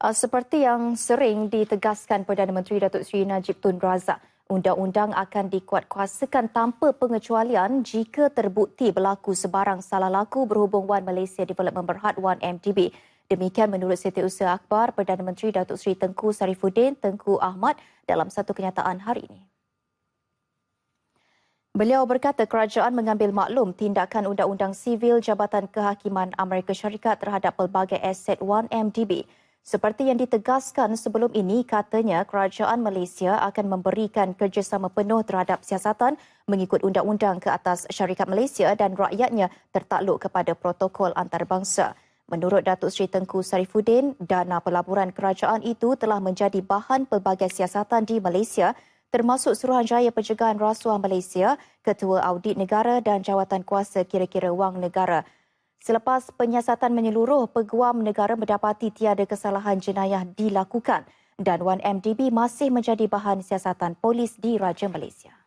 Uh, seperti yang sering ditegaskan Perdana Menteri Datuk Seri Najib Tun Razak, undang-undang akan dikuatkuasakan tanpa pengecualian jika terbukti berlaku sebarang salah laku berhubung Wan Malaysia Development Berhad Wan MDB. Demikian menurut Setiausaha Akhbar Perdana Menteri Datuk Seri Tengku Sarifuddin Tengku Ahmad dalam satu kenyataan hari ini. Beliau berkata kerajaan mengambil maklum tindakan Undang-Undang Sivil Jabatan Kehakiman Amerika Syarikat terhadap pelbagai aset 1MDB seperti yang ditegaskan sebelum ini, katanya kerajaan Malaysia akan memberikan kerjasama penuh terhadap siasatan mengikut undang-undang ke atas syarikat Malaysia dan rakyatnya tertakluk kepada protokol antarabangsa. Menurut Datuk Seri Tengku Sarifuddin, dana pelaburan kerajaan itu telah menjadi bahan pelbagai siasatan di Malaysia termasuk Suruhanjaya Pencegahan Rasuah Malaysia, Ketua Audit Negara dan Jawatan Kuasa Kira-Kira Wang Negara. Selepas penyiasatan menyeluruh, peguam negara mendapati tiada kesalahan jenayah dilakukan dan 1MDB masih menjadi bahan siasatan polis di Raja Malaysia.